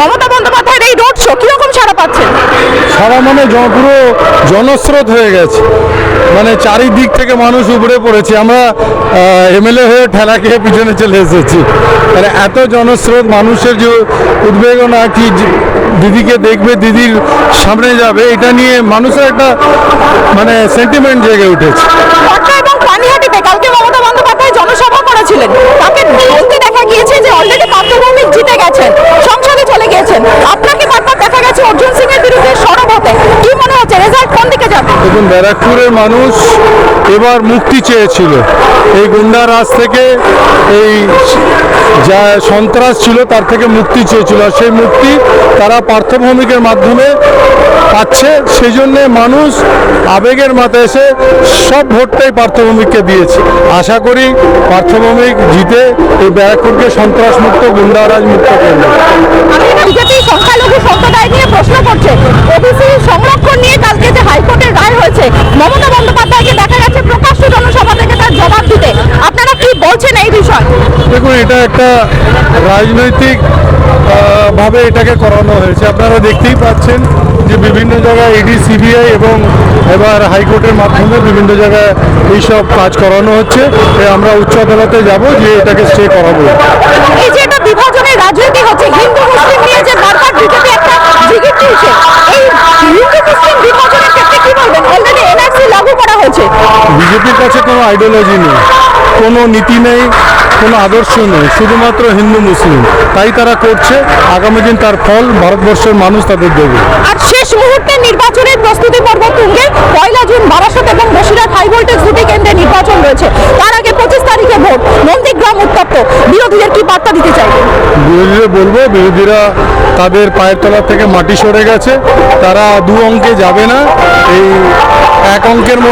মমতা বন্দ্যোপাধ্যায়ের এই road show কীরকম সারা পাচ্ছেন? সারা মানে পুরো জনস্রোত হয়ে গেছে। মানে চারিদিক থেকে মানুষ উপরে পড়েছে। আমরা এমএলএ হয়ে ঠেলা খেয়ে পিছনে চলে এসেছি। মানে এত জনস্রোত মানুষের যে উদ্বেগনা কি দিদিকে দেখবে দিদির সামনে যাবে এটা নিয়ে মানুষের একটা মানে সেন্টিমেন্ট জেগে উঠেছে। এবং পানিহাটিতে কালকে মমতা বন্দ্যোপাধ্যায় জনসভা করেছিলেন। তাকে দেখা গিয়েছে যে অলরেডি পার্থভৌমিক জিতে গেছেন সংসদে চলে গিয়েছেন আপনাকে বারবার দেখা গেছে অর্জুন সিং এর বিরুদ্ধে সরব হতে কি মনে হচ্ছে রেজাল্ট কোন দিকে যাবে দেখুন ব্যারাকপুরের মানুষ এবার মুক্তি চেয়েছিল। এই গুন্ডা রাজ থেকে এই যা সন্ত্রাস ছিল তার থেকে মুক্তি চেয়েছিল। আর সেই মুক্তি তারা পার্থভৌমিকের মাধ্যমে পাচ্ছে। সেই জন্যে মানুষ আবেগের মাথায় এসে সব ভোটটাই পার্থভৌমিককে দিয়েছে। আশা করি পার্থভৌমিক জিতে এই ব্যারাকপুরকে সন্ত্রাস মুক্ত গুন্ডারাজ মুক্ত করবে বিজেপি সংখ্যালঘু সম্প্রদায় নিয়ে প্রশ্ন করছে ওবিসি সংরক্ষণ নিয়ে কালকে যে হাইকোর্টের রায় হয়েছে মমতা বন্দ্যোপাধ্যায়কে দেখা গেছে প্রকাশ্য জনসভা থেকে তার জবাব দিতে আপনারা কি বলছেন এই বিষয় দেখুন এটা একটা রাজনৈতিক ভাবে এটাকে করানো হয়েছে। আপনারা দেখতেই পাচ্ছেন যে বিভিন্ন জায়গায় ইডি সিবিআই এবং এবার হাইকোর্টের মাধ্যমে বিভিন্ন জায়গায় এইসব কাজ করানো হচ্ছে। আমরা উচ্চ আদালতে যাব যে এটাকে স্টে করাবো। এই যে এটা বিভাজনের রাজনীতি হচ্ছে হিন্দু মুসলিম নিয়ে যে বারবার বিজেপি একটা জিগির তুলছে এই হিন্দু মুসলিম বিভাজনের ক্ষেত্রে কি বলবেন? অলরেডি এনআরসি লাগু করা হয়েছে। বিজেপির কাছে কোনো আইডিওলজি নেই কোনো নীতি নেই কোনো আদর্শ নেই শুধুমাত্র হিন্দু মুসলিম। তাই তারা করছে আগামী দিন তার ফল ভারতবর্ষের মানুষ তাদের দেবে। আর শেষ মুহূর্তে নির্বাচনের প্রস্তুতি পর্ব তুঙ্গে। পয়লা জুন বারাসত এবং বসিরহাট হাই ভোল্টেজ দুটি কেন্দ্রে নির্বাচন রয়েছে। তার আগে পঁচিশ তারিখে ভোট। নন্দীগ্রাম উত্তপ্ত। বিরোধীদের কি বার্তা দিতে চাইবেন বিরোধীরা বলব বিরোধীরা তাদের পায়ের তলা থেকে মাটি সরে গেছে। তারা দু অঙ্কে যাবে না। এই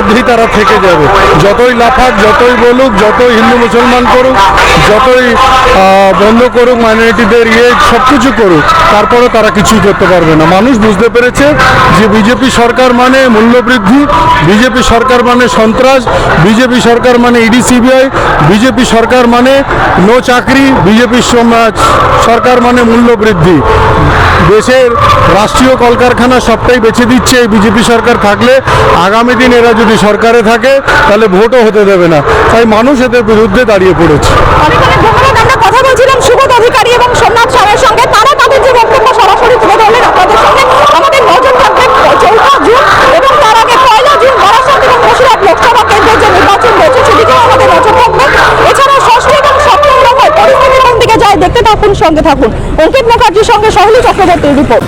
মধ্যেই তারা থেকে যাবে। যতই লাফাক, যতই বলুক, যতই হিন্দু মুসলমান করুক, যতই বন্ধ করুক, মাইনরিটিদের ইয়ে সব কিছু করুক তারপরে তারা কিছুই করতে পারবে না। মানুষ বুঝতে পেরেছে যে বিজেপি সরকার মানে মূল্যবৃদ্ধি, বিজেপি সরকার মানে সন্ত্রাস, বিজেপি সরকার মানে ইডি, সিবিআই, বিজেপি সরকার মানে নো চাকরি, বিজেপি সরকার মানে মূল্যবৃদ্ধি। দেশের রাষ্ট্রীয় কলকারখানা সবটাই বেছে দিচ্ছে এই বিজেপি সরকার থাকলে আগামী দিন এরা যদি সরকারে থাকে, তাহলে ভোটও হতে দেবে না। তাই মানুষ এদের বিরুদ্ধে দাঁড়িয়ে পড়েছে। কথা বলছিলাম সুবোধ অধিকারী এবং সোমনাথ সারের সঙ্গে। তারা তাদের যে বক্তব্য সরাসরি তুলে ধরলেন, আপনাদের সঙ্গে আমাদের নজর থাকবে চৌঠা জুন এবং তার আগে পয়লা জুন বারাসত এবং বসিরহাট লোকসভা কেন্দ্রের যে নির্বাচন রয়েছে সেদিকেও আমাদের নজর থাকবে। এছাড়া ষষ্ঠ এবং সপ্তম দফায় পরিস্থিতি কোন দিকে যায়, দেখতে থাকুন, সঙ্গে থাকুন। অঙ্কিত মুখার্জির সঙ্গে সহলী চক্রবর্তীর রিপোর্ট।